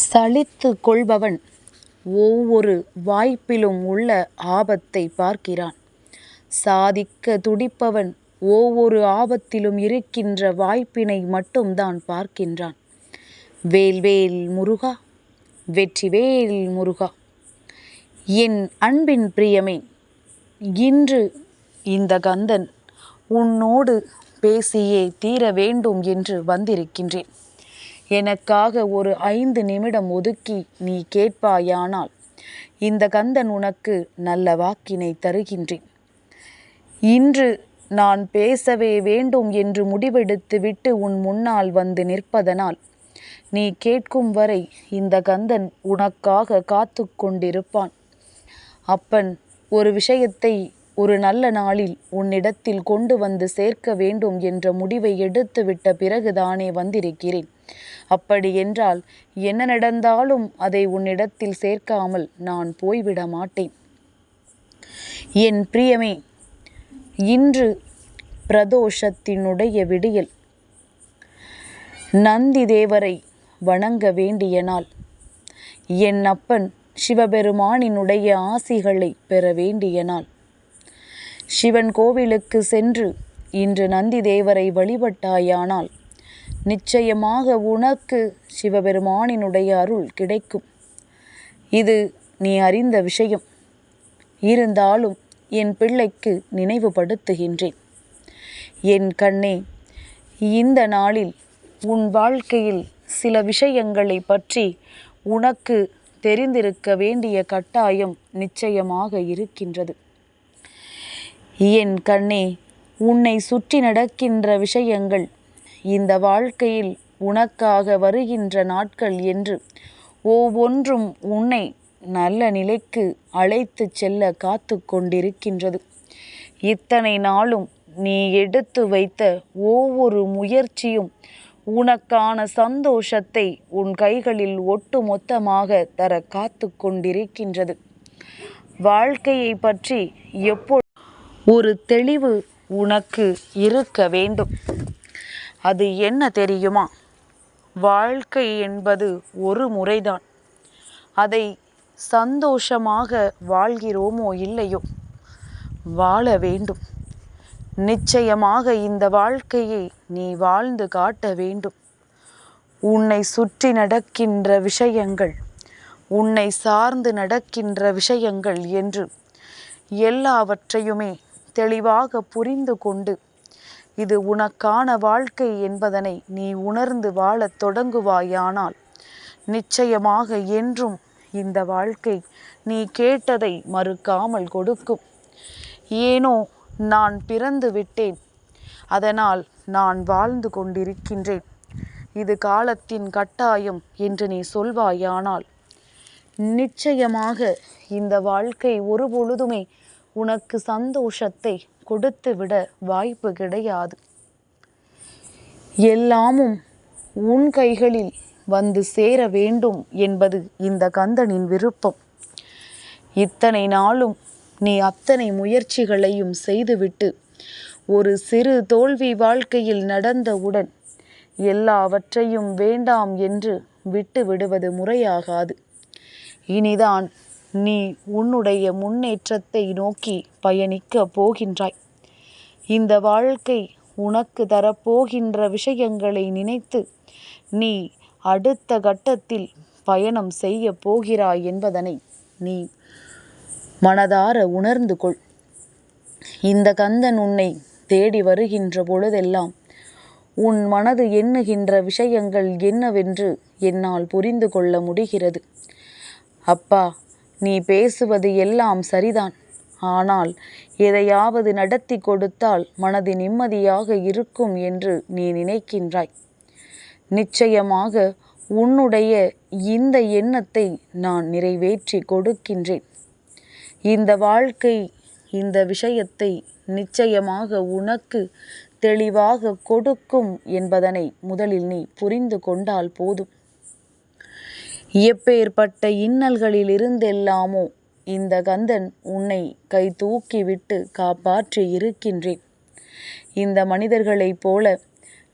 சலித்து கொள்பவன் ஒவ்வொரு வாய்ப்பிலும் உள்ள ஆபத்தை பார்க்கிறான். சாதிக்க துடிப்பவன் ஒவ்வொரு ஆபத்திலும் இருக்கின்ற வாய்ப்பினை மட்டும்தான் பார்க்கின்றான். வேல்வேல் முருகா வெற்றிவேல் முருகா! என் அன்பின் பிரியமே இன்று இந்த கந்தன் உன்னோடு பேசியே தீர வேண்டும் என்று வந்திருக்கின்றேன். எனக்காக ஒரு ஐந்து நிமிடம் ஒதுக்கி நீ கேட்பாயானால் இந்த கந்தன் உனக்கு நல்ல வாக்கினை தருகின்றேன். இன்று நான் பேசவே வேண்டும் என்று முடிவெடுத்து விட்டு உன் முன்னால் வந்து நிற்பதனால் நீ கேட்கும் வரை இந்த கந்தன் உனக்காக காத்து கொண்டிருப்பான். அப்பன் ஒரு விஷயத்தை ஒரு நல்ல நாளில் உன்னிடத்தில் கொண்டு வந்து சேர்க்க வேண்டும் என்ற முடிவை எடுத்துவிட்ட பிறகுதானே வந்திருக்கிறேன். அப்படியென்றால் என்ன நடந்தாலும் அதை உன்னிடத்தில் சேர்க்காமல் நான் போய்விட மாட்டேன். என் பிரியமே இன்று பிரதோஷத்தினுடைய விடியல். நந்தி தேவரை வணங்க வேண்டிய நாள். என் அப்பன் சிவபெருமானினுடைய ஆசிகளை பெற வேண்டிய நாள். சிவன் கோவிலுக்கு சென்று இன்று நந்தி தேவரை வழிபட்டாயானால் நிச்சயமாக உனக்கு சிவபெருமானினுடைய அருள் கிடைக்கும். இது நீ அறிந்த விஷயம். இருந்தாலும் என் பிள்ளைக்கு நினைவுபடுத்துகின்றேன். என் கண்ணே இந்த நாளில் உன் வாழ்க்கையில் சில விஷயங்களை பற்றி உனக்கு தெரிந்திருக்க வேண்டிய கட்டாயம் நிச்சயமாக இருக்கின்றது. என் கண்ணே உன்னை சுற்றி நடக்கின்ற விஷயங்கள் இந்த வாழ்க்கையில் உனக்காக வருகின்ற நாட்கள் என்று ஒவ்வொன்றும் உன்னை நல்ல நிலைக்கு அழைத்துச் செல்ல காத்து கொண்டிருக்கின்றது. இத்தனை நாளும் நீ எடுத்து வைத்த ஒவ்வொரு முயற்சியும் உனக்கான சந்தோஷத்தை உன் கைகளில் ஒட்டுமொத்தமாக தர காத்து கொண்டிருக்கின்றது. வாழ்க்கையை பற்றி எப்போ ஒரு தெளிவு உனக்கு இருக்க வேண்டும். அது என்ன தெரியுமா? வாழ்க்கை என்பது ஒரு முறைதான். அதை சந்தோஷமாக வாழ்கிறோமோ இல்லையோ வாழ வேண்டும். நிச்சயமாக இந்த வாழ்க்கையை நீ வாழ்ந்து காட்ட வேண்டும். உன்னை சுற்றி நடக்கின்ற விஷயங்கள் உன்னை சார்ந்து நடக்கின்ற விஷயங்கள் என்று எல்லாவற்றையுமே தெளிவாக புரிந்து கொண்டு இது உனக்கான வாழ்க்கை என்பதனை நீ உணர்ந்து வாழத் தொடங்குவாயானால் நிச்சயமாக என்றும் இந்த வாழ்க்கை நீ கேட்டதை மறுக்காமல் கொடுக்கும். ஏனோ நான் பிறந்து விட்டேன். அதனால் நான் வாழ்ந்து கொண்டிருக்கின்றேன். இது காலத்தின் கட்டாயம் என்று நீ சொல்வாயானால் நிச்சயமாக இந்த வாழ்க்கை ஒரு பொழுதுமே உனக்கு சந்தோஷத்தை கொடுத்துவிட வாய்ப்பு கிடையாது. எல்லாமும் உன் கைகளில் வந்து சேர வேண்டும் என்பது இந்த கந்தனின் விருப்பம். இத்தனை நாளும் நீ அத்தனை முயற்சிகளையும் செய்துவிட்டு ஒரு சிறு தோல்வி வாழ்க்கையில் நடந்தவுடன் எல்லாவற்றையும் வேண்டாம் என்று விட்டு விடுவது முறையாகாது. இனிதான் நீ உன்னுடைய முன்னேற்றத்தை நோக்கி பயணிக்க போகின்றாய். இந்த வாழ்க்கை உனக்கு தரப்போகின்ற விஷயங்களை நினைத்து நீ அடுத்த கட்டத்தில் பயணம் செய்யப் போகிறாய் என்பதனை நீ மனதார உணர்ந்து கொள். இந்த கந்தன் உன்னை தேடி வருகின்ற பொழுதெல்லாம் உன் மனது எண்ணுகின்ற விஷயங்கள் என்னவென்று என்னால் புரிந்து கொள்ள முடிகிறது. அப்பா நீ பேசுவது எல்லாம் சரிதான். ஆனால் எதையாவது நடத்தி கொடுத்தால் மனது நிம்மதியாக இருக்கும் என்று நீ நினைக்கின்றாய். நிச்சயமாக உன்னுடைய இந்த எண்ணத்தை நான் நிறைவேற்றி கொடுக்கின்றேன். இந்த வாழ்க்கை இந்த விஷயத்தை நிச்சயமாக உனக்கு தெளிவாக கொடுக்கும் என்பதனை முதலில் நீ புரிந்து கொண்டால் போதும். எப்பேர்ப்பட்ட இன்னல்களிலிருந்தெல்லாமோ இந்த கந்தன் உன்னை கை தூக்கிவிட்டு காப்பாற்றி இருக்கின்றேன். இந்த மனிதர்களைப் போல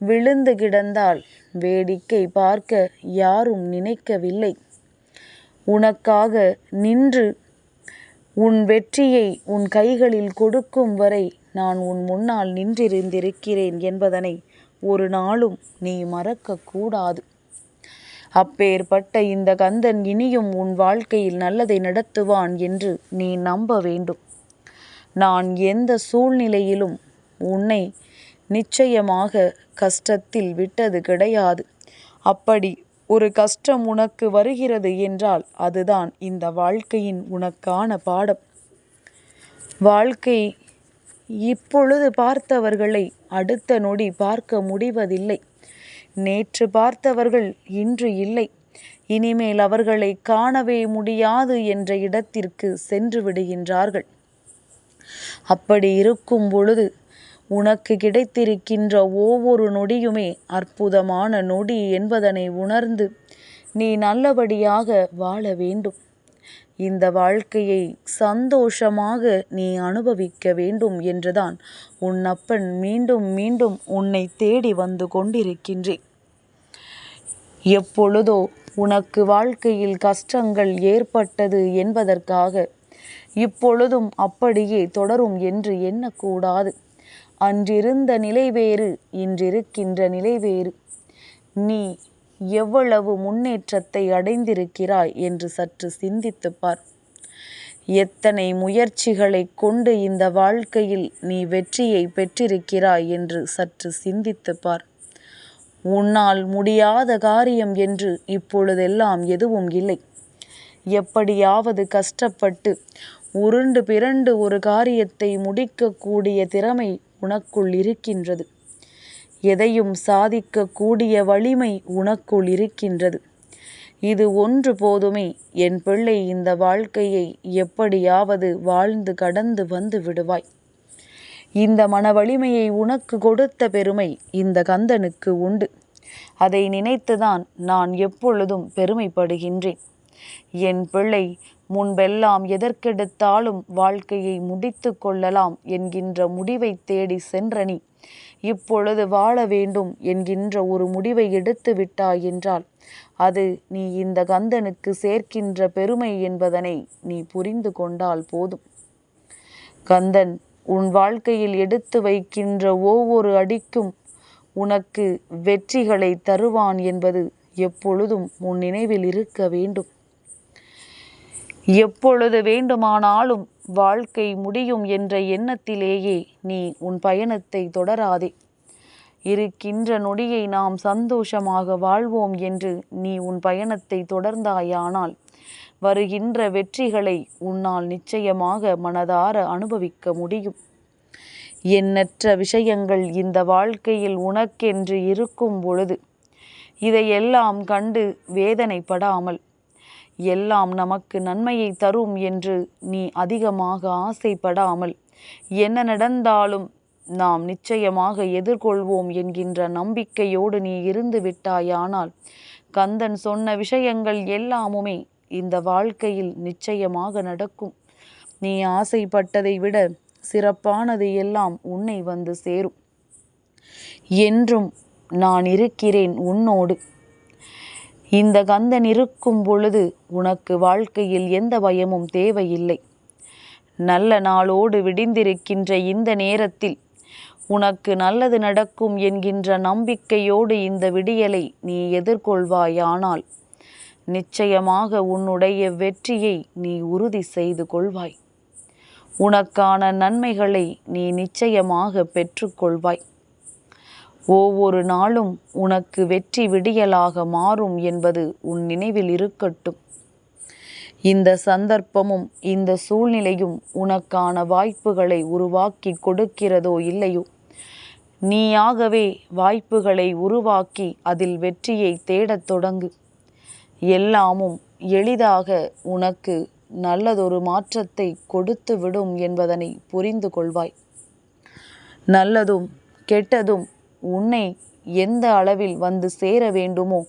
விழுந்து கிடந்தால் வேடிக்கை பார்க்க யாரும் நினைக்கவில்லை உனக்காக நின்று உன் வெற்றியை உன் கைகளில் கொடுக்கும் வரை நான் உன் முன்னால் நின்றிருந்திருக்கிறேன் என்பதனை ஒரு நாளும் நீ மறக்கக்கூடாது அப்பேற்பட்ட இந்த கந்தன் இனியும் உன் வாழ்க்கையில் நல்லதை நடத்துவான் என்று நீ நம்ப வேண்டும். நான் எந்த சூழ்நிலையிலும் உன்னை நிச்சயமாக கஷ்டத்தில் விட்டது கிடையாது. அப்படி ஒரு கஷ்டம் உனக்கு வருகிறது என்றால் அதுதான் இந்த வாழ்க்கையின் உனக்கான பாடம். வாழ்க்கை இப்பொழுது பார்த்தவர்களை அடுத்த நொடி பார்க்க முடிவதில்லை. நேற்று பார்த்தவர்கள் இன்று இல்லை. இனிமேல் அவர்களை காணவே முடியாது என்ற இடத்திற்கு சென்று விடுகின்றார்கள். அப்படி இருக்கும் பொழுது உனக்கு கிடைத்திருக்கின்ற ஒவ்வொரு நொடியுமே அற்புதமான நொடி என்பதனை உணர்ந்து நீ நல்லபடியாக வாழ வேண்டும். இந்த வாழ்க்கையை சந்தோஷமாக நீ அனுபவிக்க வேண்டும் என்றுதான் உன் அப்பன் மீண்டும் மீண்டும் உன்னை தேடி வந்து கொண்டிருக்கின்றேன். எப்பொழுதோ உனக்கு வாழ்க்கையில் கஷ்டங்கள் ஏற்பட்டது என்பதற்காக. இப்பொழுதும் அப்படியே தொடரும் என்று எண்ணக்கூடாது. அன்றிருந்த நிலை வேறு இன்றிருக்கின்ற நிலை வேறு. நீ எவ்வளவு முன்னேற்றத்தை அடைந்திருக்கிறாய் என்று சற்று சிந்தித்து பார். எத்தனை முயற்சிகளை கொண்டு இந்த வாழ்க்கையில் நீ வெற்றியை பெற்றிருக்கிறாய் என்று சற்று சிந்தித்துப் பார். உன்னால் முடியாத காரியம் என்று இப்பொழுதெல்லாம் எதுவும் இல்லை. எப்படியாவது கஷ்டப்பட்டு உருண்டு பிறண்டு ஒரு காரியத்தை முடிக்கக்கூடிய திறமை உனக்குள் இருக்கின்றது. எதையும் சாதிக்கக்கூடிய வலிமை உனக்குள் இருக்கின்றது. இது ஒன்று போதுமே என் பிள்ளை இந்த வாழ்க்கையை எப்படியாவது வாழ்ந்து கடந்து வந்து விடுவாய். இந்த மன வலிமையை உனக்கு கொடுத்த பெருமை இந்த கந்தனுக்கு உண்டு. அதை நினைத்துதான் நான் எப்பொழுதும் பெருமைப்படுகின்றேன். என் பிள்ளை முன்பெல்லாம் எதற்கெடுத்தாலும் வாழ்க்கையை முடித்து கொள்ளலாம் என்கின்ற முடிவை தேடி சென்ற நீ. இப்பொழுது வாழ வேண்டும் என்கின்ற ஒரு முடிவை எடுத்து விட்டாய் என்றால் அது நீ இந்த கந்தனுக்கு சேர்க்கின்ற பெருமை என்பதனை நீ புரிந்து கொண்டால் போதும். கந்தன் உன் வாழ்க்கையில் எடுத்து வைக்கின்ற ஒவ்வொரு அடிக்கும் உனக்கு வெற்றிகளை தருவான் என்பது எப்பொழுதும் உன் நினைவில் இருக்க வேண்டும். எப்பொழுது வேண்டுமானாலும் வாழ்க்கை முடியும் என்ற எண்ணத்திலேயே நீ உன் பயணத்தை தொடராதே. இருக்கின்ற நொடியை நாம் சந்தோஷமாக வாழ்வோம் என்று நீ உன் பயணத்தை தொடர்ந்தாயானால் வருகின்ற வெற்றிகளை உன்னால் நிச்சயமாக மனதார அனுபவிக்க முடியும். எண்ணற்ற விஷயங்கள் இந்த வாழ்க்கையில் உனக்கென்று இருக்கும் பொழுது இதையெல்லாம் கண்டு வேதனைப்படாமல் எல்லாம் நமக்கு நன்மையை தரும் என்று நீ அதிகமாக ஆசைப்படாமல் என்ன நடந்தாலும் நாம் நிச்சயமாக எதிர்கொள்வோம் என்கின்ற நம்பிக்கையோடு நீ இருந்து விட்டாயானால் கந்தன் சொன்ன விஷயங்கள் எல்லாமுமே இந்த வாழ்க்கையில் நிச்சயமாக நடக்கும். நீ ஆசைப்பட்டதை விட சிறப்பானது எல்லாம் உன்னை வந்து சேரும். என்றும் நான் இருக்கிறேன் உன்னோடு. இந்த கந்தன் இருக்கும் பொழுது உனக்கு வாழ்க்கையில் எந்த பயமும் தேவையில்லை. நல்ல நாளோடு விடிந்திருக்கின்ற இந்த நேரத்தில் உனக்கு நல்லது நடக்கும் என்கின்ற நம்பிக்கையோடு இந்த விடியலை நீ எதிர்கொள்வாயானால் நிச்சயமாக உன்னுடைய வெற்றியை நீ உறுதி செய்து கொள்வாய். உனக்கான நன்மைகளை நீ நிச்சயமாக பெற்றுக்கொள்வாய். ஒவ்வொரு நாளும் உனக்கு வெற்றி விடியலாக மாறும் என்பது உன் நினைவில் இருக்கட்டும். இந்த சந்தர்ப்பமும் இந்த சூழ்நிலையும் உனக்கான வாய்ப்புகளை உருவாக்கி கொடுக்கிறதோ இல்லையோ? நீயாகவே வாய்ப்புகளை உருவாக்கி அதில் வெற்றியை தேடத் தொடங்கு. எல்லாமும் எளிதாக உனக்கு நல்லதொரு மாற்றத்தை கொடுத்து விடும் என்பதனை புரிந்து கொள்வாய். நல்லதும் கெட்டதும் உன்னை எந்த அளவில் வந்து சேர வேண்டுமோ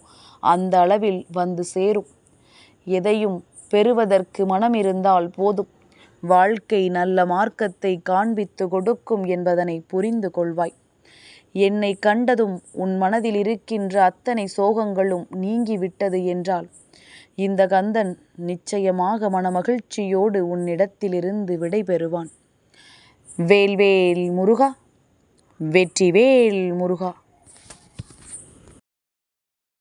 அந்த அளவில் வந்து சேரும். எதையும் பெறுவதற்கு மனம் இருந்தால் போதும். வாழ்க்கை நல்ல மார்க்கத்தை காண்பித்து கொடுக்கும் என்பதனை புரிந்து கொள்வாய். என்னை கண்டதும் உன் மனதில் இருக்கின்ற அத்தனை சோகங்களும் நீங்கிவிட்டது என்றால் இந்த கந்தன் நிச்சயமாக மனமகிழ்ச்சியோடு உன்னிடத்திலிருந்து விடைபெறுவான். வேல்வேல் முருகா வெற்றிவேல் முருகா.